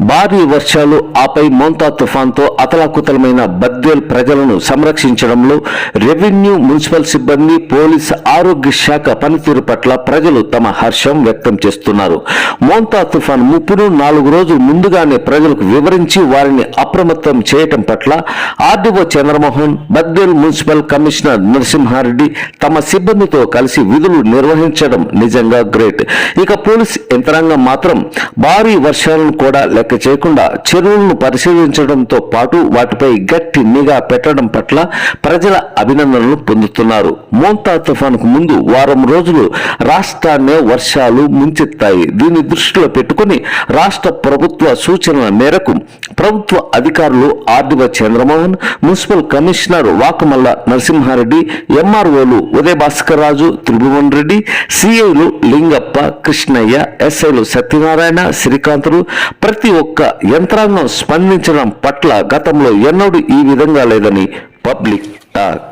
భారీ వర్షాలు ఆపై మోంతా తుఫాన్తో అతలాకుతలమైన బద్వేల్ ప్రజలను సంరక్షించడంలో రెవెన్యూ మున్సిపల్ సిబ్బంది పోలీస్ ఆరోగ్య శాఖ పనితీరు పట్ల ప్రజలు తమ హర్షం వ్యక్తం చేస్తున్నారు. మోంతా తుఫాన్ ముప్పును నాలుగు రోజులు ముందుగానే ప్రజలకు వివరించి వారిని అప్రమత్తం చేయటం పట్ల RDO Chandramohan Badvel municipal commissioner Narasimhareddy తమ సిబ్బందితో కలిసి విధులు నిర్వహించడం నిజంగా గ్రేట్. ఇక పోలీస్ యంత్రాంగం మాత్రం భారీ వర్షాలను కూడా లెక్క చేయకుండా చెరువులను పరిశీలించడంతో పాటు వాటిపై గట్టి నిఘా పెట్టడం పట్ల ప్రజల అభినందనలు పొందుతున్నారు. మోంతా తుఫానుకు ముందు వారం రోజులు రాష్ట్రాన్నే వర్షాలు ముంచెత్తాయి. దీన్ని దృష్టిలో పెట్టుకుని రాష్ట్ర ప్రభుత్వ సూచనల మేరకు ప్రభుత్వ అధికారులు ఆర్డివ చంద్రమోహన్ మున్సిపల్ కమిషనర్ వాకమల్ల నరసింహారెడ్డి ఎంఆర్ఓలు ఉదయ భాస్కర్ రాజు త్రిభువన్ రెడ్డి సిఐలు లింగప్ప కృష్ణయ్య ఎస్ఐలు సత్యనారాయణ శ్రీకాంతులు ప్రతి ఒక్క యంత్రాంగం స్పందించడం పట్ల గతంలో ఎన్నడూ ఈ విధంగా లేదని పబ్లిక్ టాక్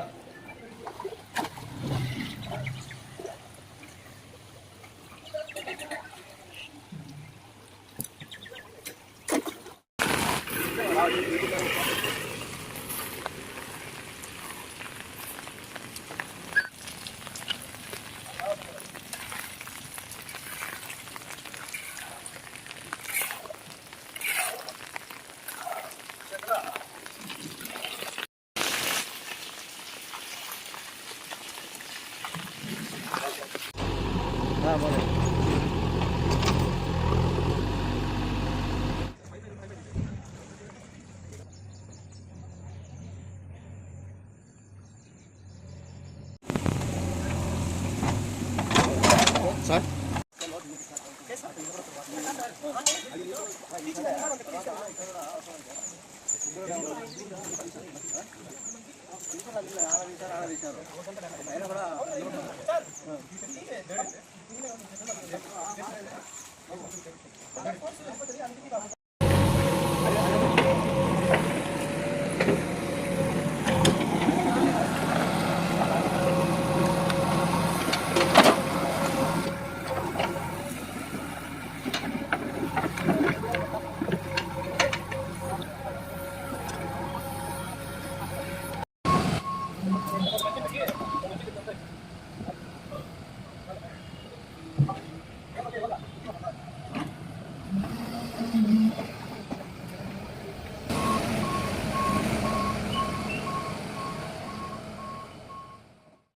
ఆయన కూడా இங்க வந்து என்ன பண்ணுங்க அப்போ அப்போ தெரியும் அந்த கிட்ட